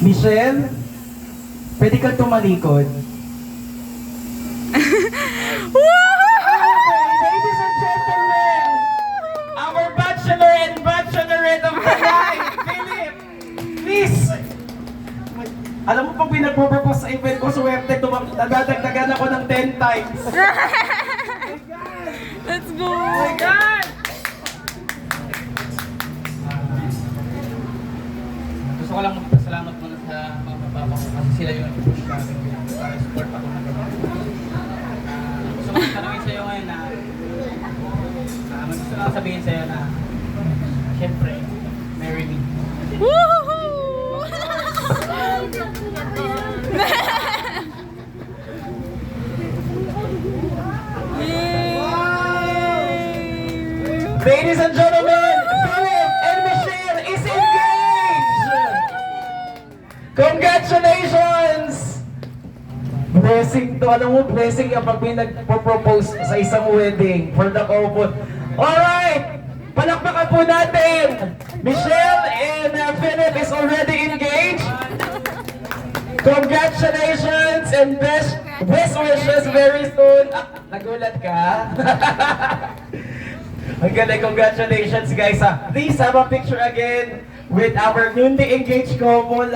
Michelle, pwede kang tumalikod. Alam mo pag pinagpo-propose sa event ko sa webtech, tumam- nadadagdagan ako ng 10 times. Let's go! Oh my God! Gusto ko lang magpasalamat muna sa mga mababa ko kasi sila yung nag-push sa akin para support ako gano'n. Ah, gusto ko tanongin sa'yo ngayon na may gusto ko lang sabihin sa'yo na syempre, Ladies and gentlemen, Philip and Michelle is engaged! Congratulations! Blessing to. Alam mo, blessing yung pag may nagpo-propose sa isang wedding for the couple. Alright! Palakpakan po natin! Michelle and uh, Philip is already engaged. Congratulations and best best wishes very soon. Ah, nagulat ka? Ang ganda, congratulations guys ha. Please have a picture again with our newly engaged couple.